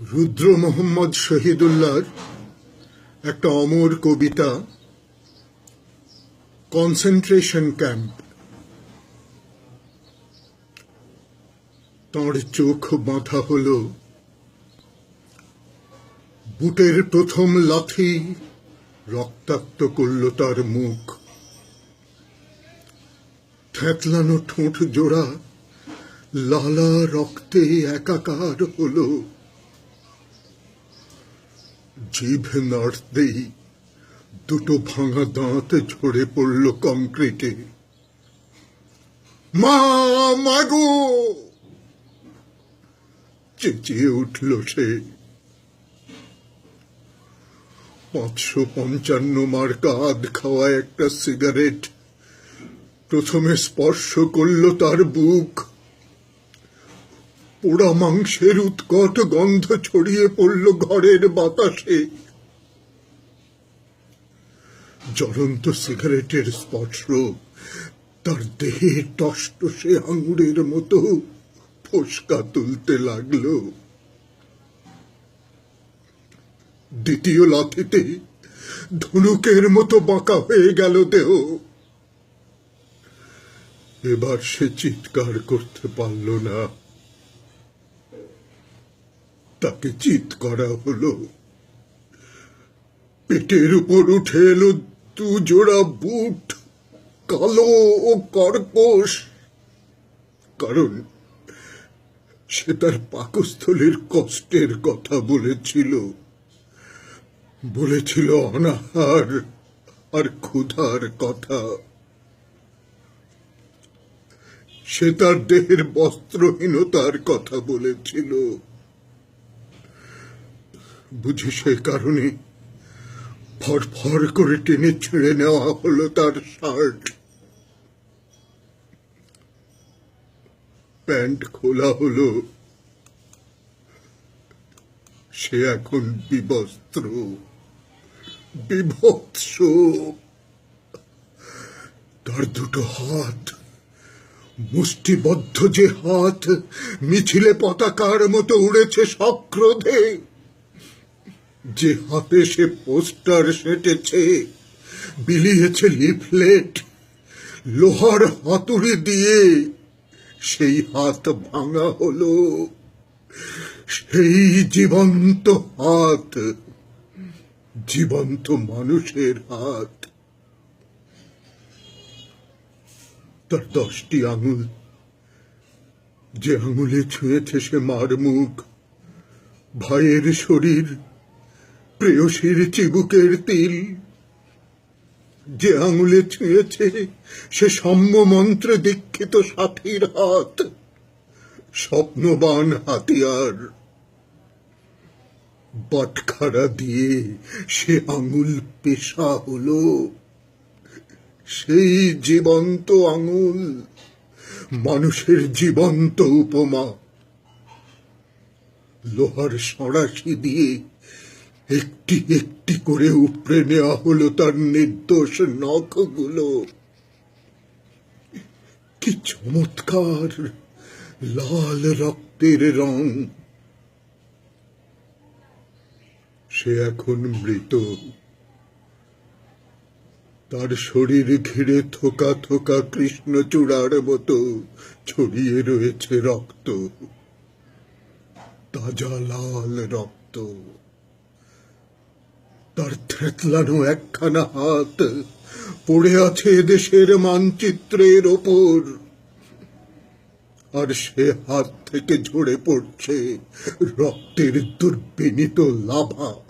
রুদ্র মোহাম্মদ শহীদুল্লাহর একটা অমর কবিতা, concentration camp. তাঁর চোখ বাঁধা হল বুটের প্রথম লাথি, রক্তাক্ত করল তার মুখ। থ্যাতলানো ঠোঁট জোড়া, লালা রক্তে একাকার হলো। জিভ নাড়তেই দুটো ভাঙা দাঁত ঝরে পড়ল কংক্রিটে। মা মাগো চেঁচিয়ে উঠল সে। পাঁচশো পঞ্চান্ন মার্কা আধ খাওয়া একটা সিগারেট। প্রথমে স্পর্শ করল তার বুক। পোড়া মাংসের উৎকট গন্ধ ছড়িয়ে পড়ল ঘরের বাতাসে। জ্বলন্ত সিগারেটের স্পর্শ তার দেহে টসটসে আঙুরের মতো ফোসকা তুলতে লাগল। দ্বিতীয় লাথিতে ধনুকের মতো বাঁকা হয়ে গেল দেহ। এবার সে চিৎকার করতে পারল না। তাকে চিৎ করা হলো। পেটের উপর উঠে এলো দু জোড়া বুট, কালো ও কর্কশ। কারণ সে তার পাকস্থলীর কষ্টের কথা বলেছিল। বলেছিল অনাহার আর ক্ষুধার কথা। সে তার দেহের বস্ত্রহীনতার কথা বলেছিল। বুঝি সে কারণে ফরফর করে টেনে ছেড়ে নেওয়া হলো তার শার্ট। প্যান্ট খোলা হলো। সে এখন বিবস্ত্র, বিভৎস। তার দুটো হাত, মুষ্টিবদ্ধ যে হাত, মিছিলে পতাকার মতো উড়েছে সক্রোধে। যে হাতে সে পোস্টার সেটেছে, বিলিয়েছে লিফলেট, লোহার হাতুড়ি দিয়ে, সেই হাত ভাঙা হলো, সেই জীবন্ত হাত, জীবন্ত মানুষের হাত। তার দশটি আঙুল, যে আঙুলে ছুঁয়েছে সে মার মুখ ভাইয়ের শরীর প্রেয়সীর চিবুকের তিল, যে আঙুলে ছুঁয়েছে সে সাম্য মন্ত্রে দীক্ষিত সাথীর হাত, স্বপ্নবান হাতিয়ার। বাটখারা দিয়ে সে আঙুল পেশা হলো, সেই জীবন্ত আঙুল, মানুষের জীবন্ত উপমা। লোহার সরাসি দিয়ে একটি একটি করে উপড়ে নেওয়া হলো তার নির্দোষ নখগুলো। কি চমৎকার! লাল রক্তের রং। সে এখন মৃত। তার শরীর ঘিরে থোকা থোকা কৃষ্ণচূড়ার মতো ছড়িয়ে রয়েছে রক্ত। তাজা লাল রক্ত। তার থেতলানো একখানা হাত পড়ে আছে দেশের মানচিত্রের ওপর। আর সে হাত থেকে ঝরে পড়ছে রক্তের দুর্বিনীত লাভা।